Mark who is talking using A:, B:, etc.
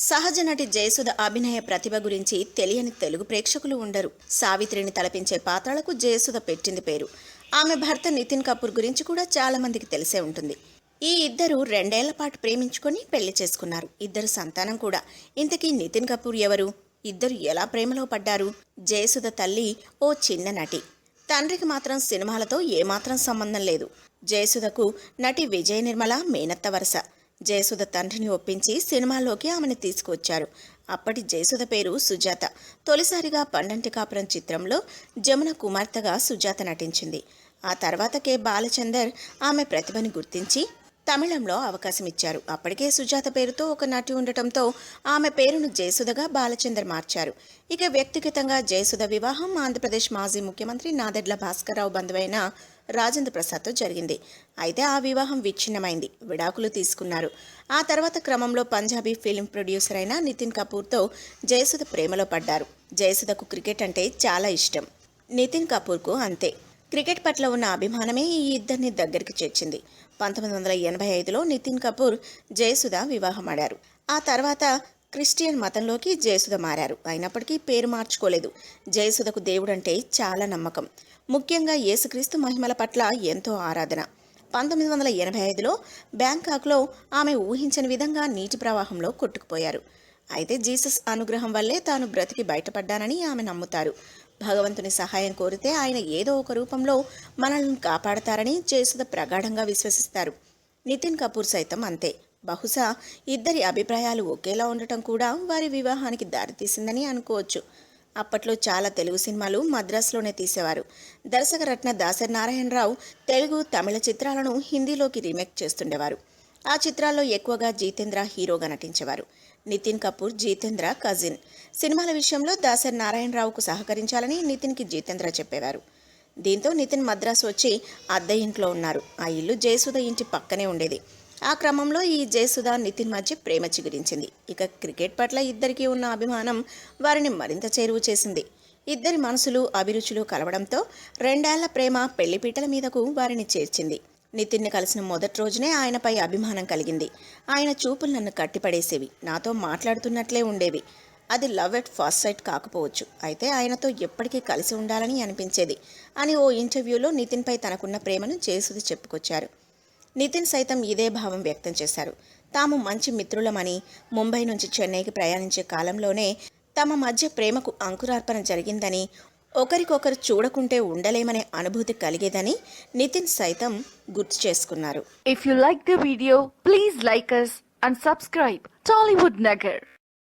A: సహజ నటి జయసుధ అభినయ ప్రతిభ గురించి తెలియని తెలుగు ప్రేక్షకులు ఉండరు. సావిత్రిని తలపించే పాత్రలకు జయసుధ పెట్టింది పేరు. ఆమె భర్త నితిన్ కపూర్ గురించి కూడా చాలా మందికి తెలిసే ఉంటుంది. ఈ ఇద్దరు రెండేళ్ళ పాటు ప్రేమించుకొని పెళ్ళి చేసుకున్నారు. ఇద్దరు సంతానం కూడా. ఇంతకీ నితిన్ కపూర్ ఎవరు? ఇద్దరు ఎలా ప్రేమలో పడ్డారు? జయసుధ తల్లి ఓ చిన్న నటి. తండ్రికి మాత్రం సినిమాలతో ఏమాత్రం సంబంధం లేదు. జయసుధకు నటి విజయ నిర్మల మేనత్త వరస. జయసుధ తండ్రిని ఒప్పించి సినిమాల్లోకి ఆమెను తీసుకువచ్చారు. అప్పటి జయసుధ పేరు సుజాత. తొలిసారిగా పండంటి కాపురం చిత్రంలో జమున కుమార్తెగా సుజాత నటించింది. ఆ తర్వాత కే. బాలచందర్ ఆమె ప్రతిభని గుర్తించి తమిళంలో అవకాశం ఇచ్చారు. అప్పటికే సుజాత పేరుతో ఒక నటి ఉండటంతో ఆమె పేరును జయసుధగా బాలచందర్ మార్చారు. ఇక వ్యక్తిగతంగా జయసుధ వివాహం ఆంధ్రప్రదేశ్ మాజీ ముఖ్యమంత్రి నాదెడ్ల భాస్కర్రావు బంధువైన రాజేంద్ర ప్రసాద్తో జరిగింది. అయితే ఆ వివాహం విచ్ఛిన్నమైంది. విడాకులు తీసుకున్నారు. ఆ తర్వాత క్రమంలో పంజాబీ ఫిల్మ్ ప్రొడ్యూసర్ అయిన నితిన్ కపూర్తో జయసుధ ప్రేమలో పడ్డారు. జయసుధకు క్రికెట్ అంటే చాలా ఇష్టం. నితిన్ కపూర్కు అంతే. క్రికెట్ పట్ల ఉన్న అభిమానమే ఈ ఇద్దరిని దగ్గరికి చేర్చింది. పంతొమ్మిది వందల ఎనభై ఐదులో నితిన్ కపూర్ జయసుధ వివాహమాడారు ఆ తర్వాత క్రిస్టియన్ మతంలోకి జయసుధ మారారు. అయినప్పటికీ పేరు మార్చుకోలేదు. జయసుధకు దేవుడంటే చాలా నమ్మకం. ముఖ్యంగా యేసుక్రీస్తు మహిమల పట్ల ఎంతో ఆరాధన. పంతొమ్మిది వందల ఎనభై ఐదులో బ్యాంకాక్లో ఆమె ఊహించని విధంగా నీటి ప్రవాహంలో కొట్టుకుపోయారు. అయితే జీసస్ అనుగ్రహం వల్లే తాను బ్రతికి బయటపడ్డానని ఆమె నమ్ముతారు. భగవంతుని సహాయం కోరితే ఆయన ఏదో ఒక రూపంలో మనల్ని కాపాడతారని జయసుధ ప్రగాఢంగా విశ్వసిస్తారు. నితిన్ కపూర్ సైతం అంతే. బహుశా ఇద్దరి అభిప్రాయాలు ఒకేలా ఉండటం కూడా వారి వివాహానికి దారితీసిందని అనుకోవచ్చు. అప్పట్లో చాలా తెలుగు సినిమాలు మద్రాసులోనే తీసేవారు. దర్శకరత్న దాసరి నారాయణరావు తెలుగు తమిళ చిత్రాలను హిందీలోకి రీమేక్ చేస్తుండేవారు. ఆ చిత్రాల్లో ఎక్కువగా జీతేంద్ర హీరోగా నటించేవారు. నితిన్ కపూర్ జీతేంద్ర కజిన్. సినిమాల విషయంలో దాసరి నారాయణరావుకు సహకరించాలని నితిన్కి జీతేంద్ర చెప్పేవారు. దీంతో నితిన్ మద్రాసు వచ్చి అద్దె ఇంట్లో ఉన్నారు. ఆ ఇల్లు జయసుధ ఇంటి పక్కనే ఉండేది. ఆ క్రమంలో ఈ జయసుధా నితిన్ మధ్య ప్రేమ చిగురించింది. ఇక క్రికెట్ పట్ల ఇద్దరికీ ఉన్న అభిమానం వారిని మరింత చేరువ చేసింది. ఇద్దరి మనసులు అభిరుచులు కలవడంతో రెండేళ్ళ ప్రేమ పెళ్ళిపీటల మీదకు వారిని చేర్చింది. నితిన్ని కలిసిన మొదటి రోజునే ఆయనపై అభిమానం కలిగింది. ఆయన చూపులు నన్ను కట్టిపడేసేవి. నాతో మాట్లాడుతున్నట్లే ఉండేవి. అది లవ్ ఎట్ ఫస్ట్ సైట్ కాకపోవచ్చు. అయితే ఆయనతో ఎప్పటికీ కలిసి ఉండాలని అనిపించేది అని ఓ ఇంటర్వ్యూలో నితిన్పై తనకున్న ప్రేమను జయసుధ చెప్పుకొచ్చారు. నితిన్ సైతం ఇదే భావం వ్యక్తం చేశారు. తాము మంచి మిత్రులమని ముంబై నుంచి చెన్నైకి ప్రయాణించే కాలంలోనే తమ మధ్య ప్రేమకు అంకురార్పణ జరిగిందని ఒకరికొకరు చూడకుంటే ఉండలేమనే అనుభూతి కలిగేదని నితిన్ సైతం గుర్తు చేసుకున్నారు.
B: If you like the video please like us and subscribe Tollywood Nagar